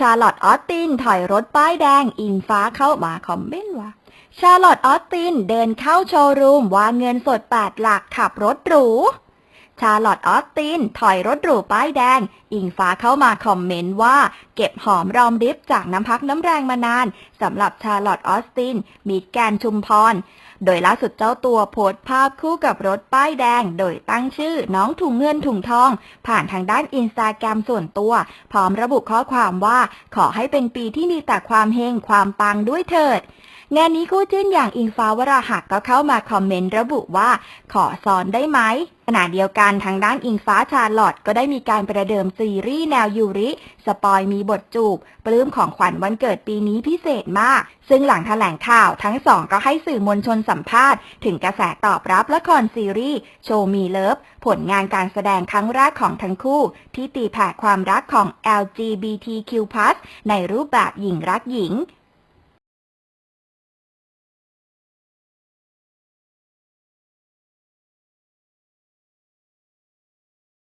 ชาร์ลอตออสตินถอยรถป้ายแดง อิงฟ้าเข้ามาคอมเมนต์ว่า ชาร์ลอตออสตินเดินเข้าโชว์รูมวางเงินสด 8 หลักขับรถหรู ชาร์ลอตออสติน ถอยรถหรูป้ายแดง อิงฟ้าเข้ามาคอมเมนต์ว่า เก็บหอมรอมริบจากน้ำพักน้ำแรงมานานสำหรับชาร์ลอตออสตินมิดแกนชุมพร โดยล่าสุดเจ้าตัวโพสต์ภาพคู่กับรถป้ายแดง โดยตั้งชื่อน้องถุงเงินถุงทอง ผ่านทางด้านอินสตาแกรมส่วนตัว พร้อมระบุข้อความว่า ขอให้เป็นปีที่มีแต่ความเฮงความปังด้วยเถิด งานนี้คู่จิ้นอย่างอิงฟ้าวราหักก็เข้ามาคอมเมนต์ระบุว่า ขอซ้อนได้ไหมขณะเดียวกันทางด้านอิงฟ้าชาลอตก็ได้มีการประเดิมซีรีส์แนวยูริ สปอยมีบทจูบ ปลื้มของขวัญวันเกิดปีนี้พิเศษมาก ซึ่งหลังแถลงข่าวทั้งสองก็ให้สื่อมวลชนสัมภาษณ์ ถึงกระแสตอบรับละครซีรีส์โชว์มีเลิฟผลงานการแสดงครั้งแรกของทั้งคู่ ที่ตีแผ่ความรักของ LGBTQ+ ในรูปแบบหญิงรักหญิง